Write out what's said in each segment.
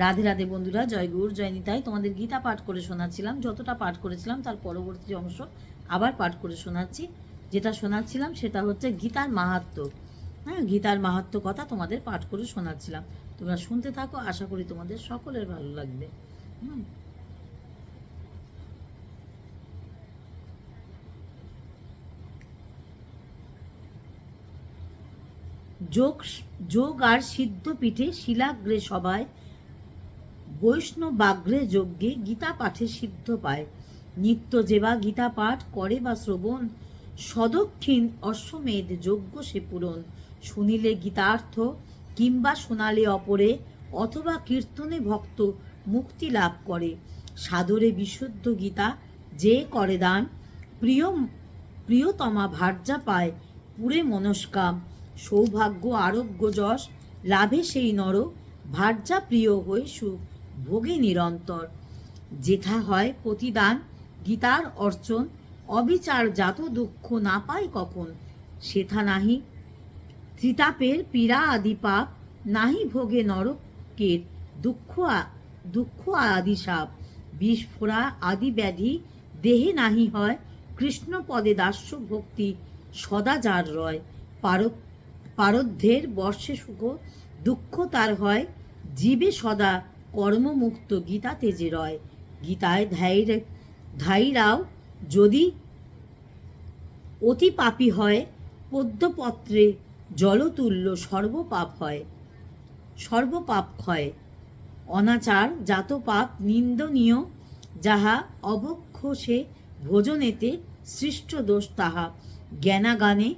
রাধে রাধে বন্ধুরা, জয় গৌর, জয় নিতাই। তোমাদের গীতা পাঠ করে শোনাচ্ছিলাম, যতটা পাঠ করেছিলাম তার পরবর্তী অংশ আবার পাঠ করে শোনাচ্ছি। যেটা শোনাচ্ছিলাম সেটা হচ্ছে গীতার মাহাত্ম। হ্যাঁ গীতার মাহাত্ম কথা তোমাদের পাঠ করে শোনাচ্ছিলাম। তোমরা শুনতে থাকো, আশা করি তোমাদের সকলের ভালো লাগবে। যোগ যোগ আর সিদ্ধ পিঠে শিলাগ্রে সবাই বৈষ্ণবাগ্রে যজ্ঞে গীতা পাঠে সিদ্ধ পায়। নিত্য যেবা গীতা পাঠ করে বা শ্রবণ, সদক্ষিণ অশ্বমেধ যজ্ঞ সে পূরণ। শুনিলে গীতার্থ কিংবা শোনালে অপরে, অথবা কীর্তনে ভক্ত মুক্তি লাভ করে। সাদরে বিশুদ্ধ গীতা যে করে দান, প্রিয়, প্রিয়তমা ভার্যা পায় পুরে মনস্কাম। সৌভাগ্য আরোগ্য যশ, লাভে সেই নর, ভার্যা প্রিয় হয়ে সুখ। ভোগে নিরন্তর। যেথা হয় প্রতিদান, গীতার অর্চন, অবিচার জাত দুঃখ না পায় কখন? সেথা নাহি। ত্রিতাপের পীড়া আদি পাপ, নাহি ভোগে নরকের দুঃখ দুঃখ আদি সাপ। বিষ, ফোড়া আদি ব্যাধি, দেহে নাহি হয় কৃষ্ণ পদে দাস্য ভক্তি, সদা যার রয়। পারদ্ধের বর্ষে সুখ, দুঃখ তার হয়, জীবে সদা কর্মমুক্ত গীতা তেজে রয়। গীতায় ধাইর, ধাইরাও যদি অতি পাপী হয়, পদ্মপত্রে জলতুল্য সর্বপাপ হয়, সর্বপাপ ক্ষয়। অনাচার জাত পাপ নিন্দনীয়, যাহা অবক্ষ সে ভোজনেতে সৃষ্ট দোষ, তাহা জ্ঞানাগানে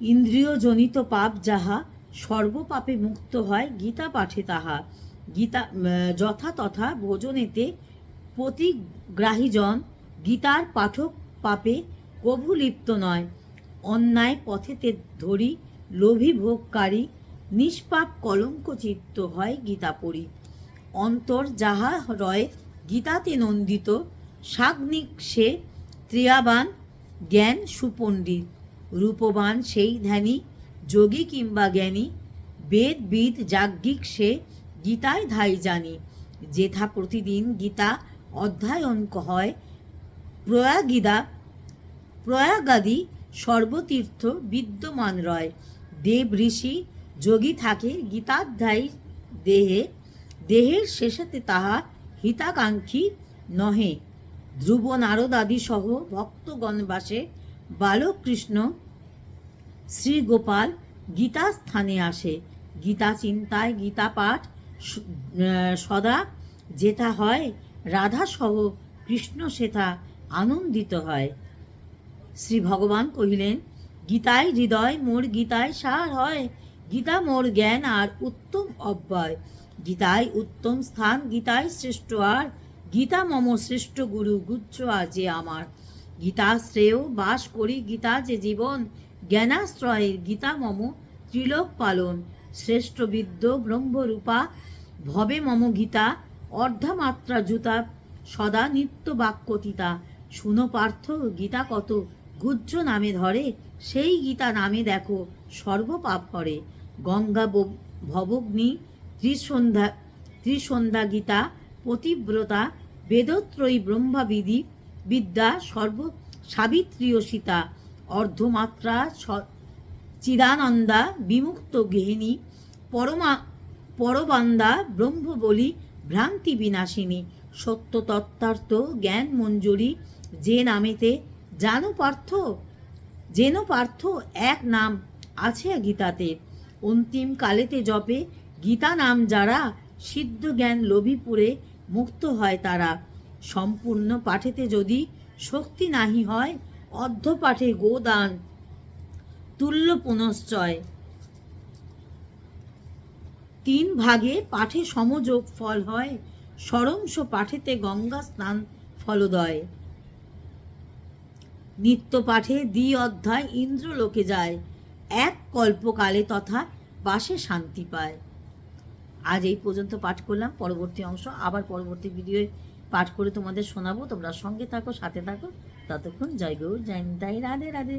ইন্দ্রিয়জনিত পাপ, যাহা সর্বপাপে মুক্ত হয়, গীতা পাঠে তাহা গীতা যথা তথা ভোজনেতে প্রতিগ্রাহীজন গীতার পাঠক পাপে কভু লিপ্ত নয়। অন্যায় পথেতে ধরি লোভী ভোগকারী নিষ্পাপ কলঙ্ক চিত্ত হয় গীতা পড়ি অন্তর যাহা রয় গীতাতে নন্দিত, সাগ্নিক সে ত্রিয়াবান, জ্ঞান সুপণ্ডিত। রূপবান সেই ধ্যানী, যোগী কিংবা জ্ঞানী, বেদবিদ, যাজ্ঞিক সে গীতায় ধাই জানি। যেথা প্রতিদিন গীতা অধ্যয়ন হয় প্রয়াগীদা, প্রয়াগাদি সর্বতীর্থ বিদ্যমান রয়। দেব ঋষি যোগী থাকে গীতাধ্যায়ী দেহে, দেহের শেষেতে তাহা হিতাকাঙ্ক্ষী নহে। ধ্রুব নারদ আদি সহ ভক্তগণ বাসে বালক কৃষ্ণ গীতা স্থানে আসে। গীতা চিন্তায় গীতা পাঠ সদা যেটা হয় রাধা সহ কৃষ্ণ সেথা আনন্দিত হয়। শ্রী ভগবান কহিলেন গীতায় হৃদয়, মোর গীতায় সার হয়। গীতা মোর জ্ঞান আর উত্তম অব্যয়। গীতায় উত্তম স্থান গীতায় শ্রেষ্ঠ আর। গীতা মম শ্রেষ্ঠ গুরু, গুচ্ছ যে আমার। গীতা শ্রেয়, বাস করি গীতা যে জীবন। জ্ঞানাশ্রয়ের গীতা মম ত্রিলোক পালন। শ্রেষ্ঠ বিদ্য ব্রহ্মরূপা, ভবে মম গীতা, অর্ধমাত্রা জুতা, সদা নিত্য বাক্যতিতা। শুনো পার্থ, গীতা কত গুজ্জ নামে ধরে, সেই গীতা নামে দেখো সর্বপাপ হরে গঙ্গা ভবগ্নি ত্রিসন্ধ্যা ত্রিসন্ধ্যা গীতা, পতিব্রতা, বেদত্রয়ী ব্রহ্মাবিধি, বিদ্যা, সর্ব সাবিত্রীয় সীতা, অর্ধমাত্রা চিদানন্দা বিমুক্ত গেহিনী পরমা, পরবান্দা ব্রহ্ম বলি ভ্রান্তি বিনাশিনী সত্য তত্ত্বার্থ জ্ঞান মঞ্জুরি যে নামেতে জানো পার্থ, যেন পার্থ এক নাম আছে গীতাতে। অন্তিম কালেতে জপে গীতা নাম যারা সিদ্ধ জ্ঞান লোভীপুরে মুক্ত হয় তারা। সম্পূর্ণ পাঠেতে যদি শক্তি নাহি হয়, অর্ধ পাঠে গোদান তুল্য পুনশ্চয়। তিন ভাগে পাঠে সমযোগ ফল হয় সরংশ পাঠেতে গঙ্গা স্নান ফলদয়। নিত্য পাঠে দ্বি অধ্যায় ইন্দ্রলোকে যায়, এক কল্পকালে তথা বাসে শান্তি পায়। আজ এই পর্যন্ত পাঠ করলাম, পরবর্তী অংশ আবার পরবর্তী ভিডিওয়ে পাঠ করে তোমাদের শোনাবো। তোমরা সঙ্গে থাকো, সাথে থাকো। ততক্ষণ জয় গৌর, জয় রাধে রাধে।